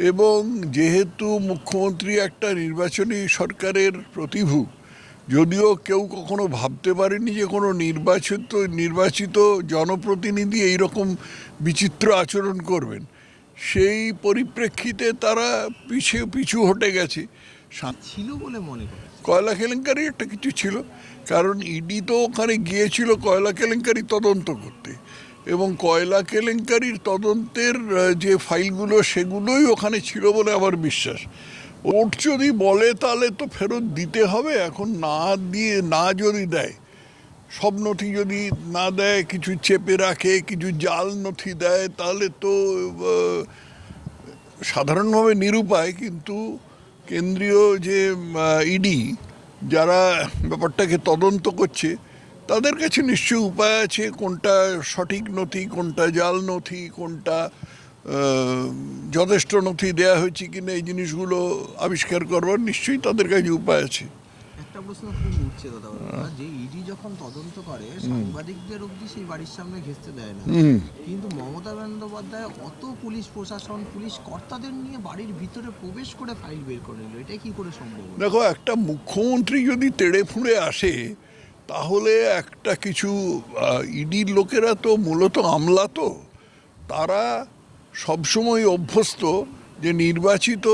এবং যেহেতু মুখ্যমন্ত্রী একটা নির্বাচনী সরকারের প্রতিভু যদিও কেউ কখনো ভাবতে পারেনি যে কোনো নির্বাচিত নির্বাচিত জনপ্রতিনিধি এইরকম বিচিত্র আচরণ করবেন। সেই পরিপ্রেক্ষিতে তারা পিছে পিছু হটে গেছে। ছিল বলে মনে কয়লা কেলেঙ্কারি একটা কিছু ছিল কারণ ইডি তো ওখানে গিয়েছিল কয়লা কেলেঙ্কারি তদন্ত করতে। এবং কয়লা কেলেঙ্কারির তদন্তের যে ফাইলগুলো, সেগুলোই ওখানে ছিল বলে আমার বিশ্বাস। ওট যদি বলে তাহলে তো ফেরত দিতে হবে। এখন না দিয়ে, না যদি দেয়, সব নথি যদি না দেয়, কিছু চেপে রাখে, কিছু জাল নথি দেয়, তাহলে তো সাধারণভাবে নিরুপায়। কিন্তু কেন্দ্রীয় যে ইডি, যারা ব্যাপারটাকে তদন্ত করছে তাদের কাছে নিশ্চয়ই উপায় আছে কোনটা সঠিক নথি কোনটা জাল নথি কোনটা যথেষ্ট নথি দেয়া হয়েছে কিনা এই জিনিসগুলো আবিষ্কার করবার নিশ্চয়ই তাদের কাছে উপায় আছে। একটা প্রশ্ন খুব উঠছে দাদা যে ইডি যখন তদন্ত করে সাংবাদিকদের অবধি সেই বাড়ির সামনে ঘেঁচতে দেয় না। কিন্তু মমতা বন্দ্যোপাধ্যায় অত পুলিশ প্রশাসন পুলিশ কর্তাদের নিয়ে বাড়ির ভিতরে প্রবেশ করে ফাইল বের করে নিল। এটা কি করে সম্ভব দেখো একটা মুখ্যমন্ত্রী যদি তেড়ে ফুঁড়ে আসে তাহলে একটা কিছু ইডির লোকেরা তো মূলত আমলা তো। তারা সবসময় অভ্যস্ত যে নির্বাচিত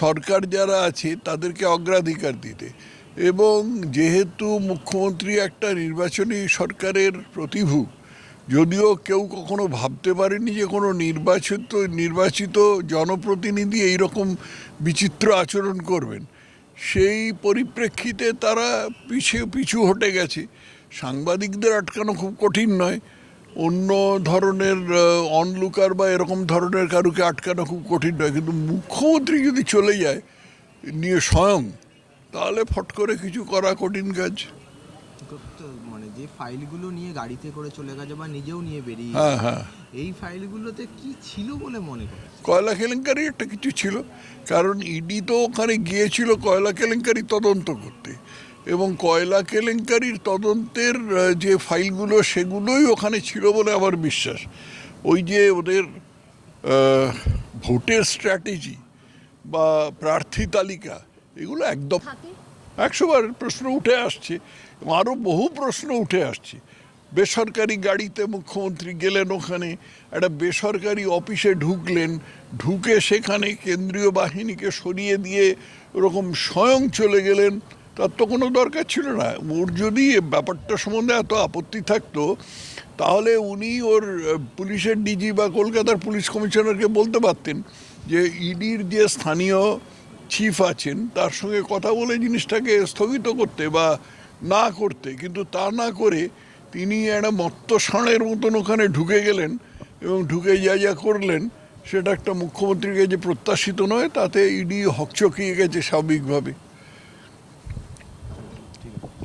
সরকার যারা আছে তাদেরকে অগ্রাধিকার দিতে। এবং যেহেতু মুখ্যমন্ত্রী একটা নির্বাচনী সরকারের প্রতিভু, যদিও কেউ কখনো ভাবতে পারেনি যে কোনো নির্বাচিত নির্বাচিত জনপ্রতিনিধি এইরকম বিচিত্র আচরণ করবেন। সেই পরিপ্রেক্ষিতে তারা পিছে পিছু হটে গেছে। সাংবাদিকদের আটকানো খুব কঠিন নয়। অন্য ধরনের অনলুকার বা এরকম ধরনের কারুকে আটকানো খুব কঠিন নয়। কিন্তু মুখ্যমন্ত্রী যদি চলে যায়, নিয়ে স্বয়ং, তাহলে ফট করে কিছু করা কঠিন কাজ। মানে যে ফাইলগুলো নিয়ে গাড়িতে করে চলে গেছে বা নিজেও নিয়ে বেরিয়ে হ্যাঁ হ্যাঁ। এই ফাইলগুলোতে কি ছিল বলে মনে করে কয়লা কেলেঙ্কারি একটা কিছু ছিল। কারণ ইডি তো ওখানে গিয়েছিল কয়লা কেলেঙ্কারি তদন্ত করতে। এবং কয়লা কেলেঙ্কারির তদন্তের যে ফাইলগুলো সেগুলোই ওখানে ছিল বলে আমার বিশ্বাস। ওই যে ওদের ভোটের স্ট্র্যাটেজি বা প্রার্থী তালিকা এগুলো একদম থাকে একশো বার প্রশ্ন উঠে আসছে আরও বহু প্রশ্ন উঠে আসছে। বেসরকারি গাড়িতে মুখ্যমন্ত্রী গেলেন ওখানে, একটা বেসরকারি অফিসে ঢুকলেন, ঢুকে সেখানে কেন্দ্রীয় বাহিনীকে সরিয়ে দিয়ে ওরকম স্বয়ং চলে গেলেন। তার তো কোনো দরকার ছিল না। ওর যদি ব্যাপারটা সম্বন্ধে এত আপত্তি থাকতো, তাহলে উনি ওর পুলিশের ডিজি বা কলকাতার পুলিশ কমিশনারকে বলতে পারতেন যে, ইডির যে স্থানীয় চিফ আছেন, তার সঙ্গে কথা বলে জিনিসটাকে স্থগিত করতে বা না করতে, কিন্তু তা না করে তিনি একটা মত্ত ষাঁড়ের মতন ওখানে ঢুকে গেলেন এবং ঢুকে যা যা করলেন, সেটা একটা মুখ্যমন্ত্রীকে যে প্রত্যাশিত নয়, তাতে ইডি হকচকিয়ে গেছে স্বাভাবিকভাবে।